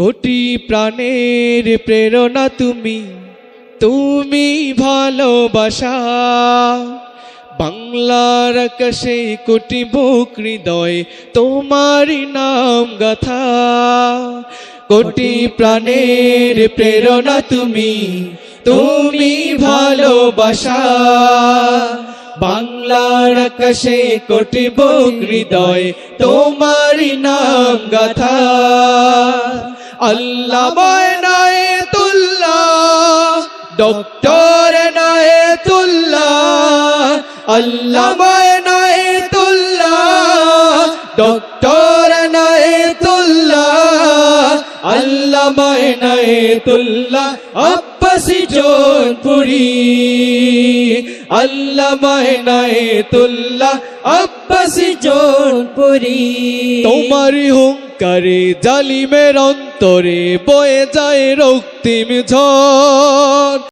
কোটি প্রাণের প্রেরণা তুমি তুমি ভালোবাসা। বাংলার আকাশে কোটি বুক হৃদয়, তোমারই নাম গাথা। কোটি প্রাণের প্রেরণা তুমি তুমি ভালোবাসা। বাংলার আকাশে কোটি বুক হৃদয়, তোমারই নাম গাথা। আল্লাহ ময়নায় তুল্লাহ ডক্টর নায়েতুল্লাহ, আল্লাহ নায়েতুল্লাহ, ডক্টর নায়েতুল্লাহ, আল্লাহ নায়েতুল্লাহ, আব্বাসি জোনপুরি, আল্লাহ নায়েতুল্লাহ, আব্বাসি জোনপুরি। তোমার হুঙ্কারে জালিমের অন্তরে বয়ে যায় রক্তিম ঝড়।